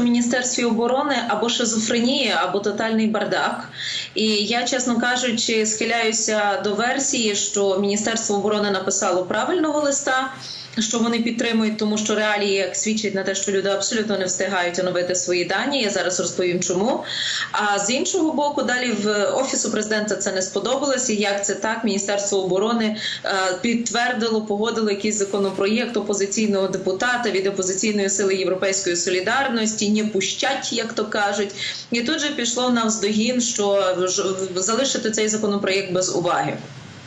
в міністерстві оборони або шизофренія, або тотальний бардак. І я, чесно кажучи, схиляюся до версії, що Міністерство оборони написало правильного листа. Що вони підтримують, тому що реалії як свідчать на те, що люди абсолютно не встигають оновити свої дані. Я зараз розповім, чому. А з іншого боку, далі в офісу президента це не сподобалося. Як це так? Міністерство оборони е, підтвердило, погодило якийсь законопроєкт опозиційного депутата від опозиційної сили Європейської солідарності. Не пущать, як то кажуть, і тут же пішло навздогін, що залишити цей законопроєкт без уваги.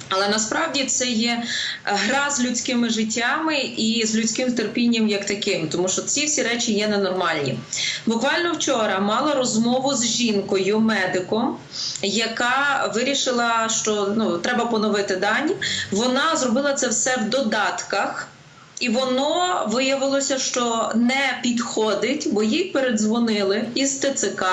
Але насправді це є е, гра з людськими життями і з людським терпінням як таким, тому що ці всі речі є ненормальні. Буквально вчора мала розмову з жінкою, медиком, яка вирішила, що ну треба поновити дані. Вона зробила це все в додатках. І воно виявилося, що не підходить, бо їй передзвонили із ТЦК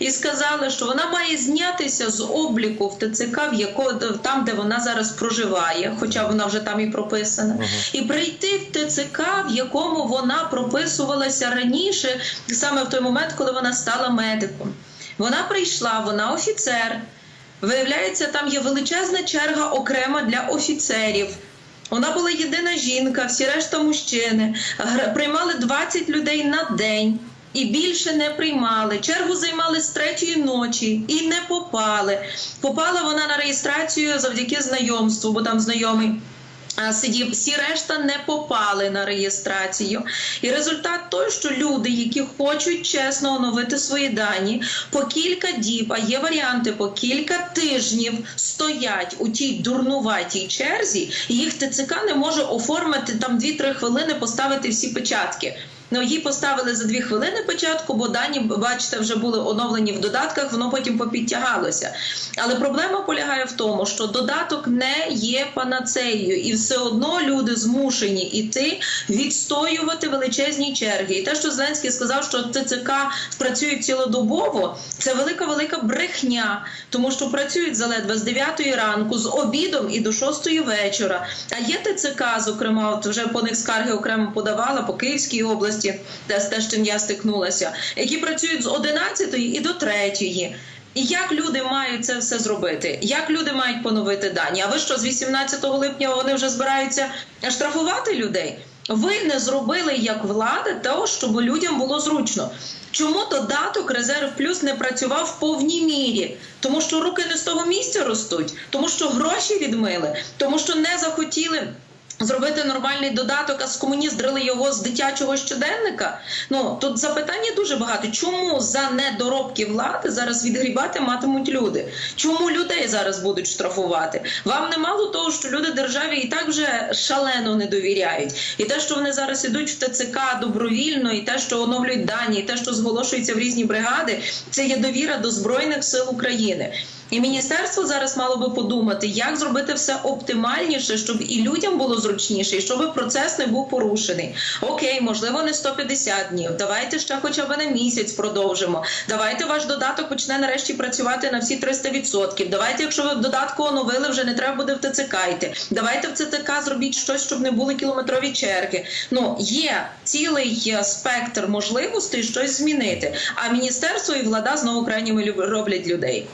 і сказали, що вона має знятися з обліку в ТЦК, в яко, там, де вона зараз проживає, хоча вона вже там і прописана, і прийти в ТЦК, в якому вона прописувалася раніше, саме в той момент, коли вона стала медиком. Вона прийшла, вона офіцер. Виявляється, там є величезна черга окрема для офіцерів. Вона була єдина жінка, всі решта мужчини. Приймали 20 людей на день. І більше не приймали. Чергу займали з третьої ночі і не попали. Попала вона на реєстрацію завдяки знайомству, бо там знайомий сидів. Всі решта не попали на реєстрацію. І результат той, що люди, які хочуть чесно оновити свої дані, по кілька діб, а є варіанти по кілька тижнів стоять у тій дурнуватій черзі, і їх ТЦК не може оформити там 2-3 хвилини, поставити всі печатки. Ну, їй поставили за дві хвилини початку, бо дані, бачите, вже були оновлені в додатках, воно потім попідтягалося. Але проблема полягає в тому, що додаток не є панацеєю, і все одно люди змушені іти відстоювати величезні черги. І те, що Зеленський сказав, що ТЦК працюють цілодобово, це велика велика брехня, тому що працюють заледве з 9 ранку, з обідом і до 6 вечора. А є ТЦК, зокрема, от вже по них скарги окремо подавала по Київській області, де з те, з чим я стикнулася, які працюють з 11 і до 3. І як люди мають це все зробити? Як люди мають поновити дані? А ви що з 18 липня вони вже збираються штрафувати людей? Ви не зробили як влада того, щоб людям було зручно. Чому додаток резерв плюс не працював в повній мірі? Тому що руки не з того місця ростуть, тому що гроші відмили, тому що не захотіли. Зробити нормальний додаток, а скомуніздрили його з дитячого щоденника. Ну тут запитання дуже багато. Чому за недоробки влади зараз відгрібати матимуть люди? Чому людей зараз будуть штрафувати? Вам не мало того, що люди державі і так вже шалено не довіряють, і те, що вони зараз ідуть в ТЦК добровільно, і те, що оновлюють дані, і те, що зголошується в різні бригади, це є довіра до збройних сил України. І міністерство зараз мало би подумати, як зробити все оптимальніше, щоб і людям було зручніше, і щоб процес не був порушений. Окей, можливо, не 150 днів. Давайте ще хоча б на місяць продовжимо. Давайте ваш додаток почне нарешті працювати на всі 300%. Давайте, якщо ви в додатку оновили, вже не треба буде в ТЦК йти. Давайте в ЦТК зробіть щось, щоб не були кілометрові черги. Ну є цілий спектр можливостей щось змінити. А міністерство і влада знову крайніми роблять людей.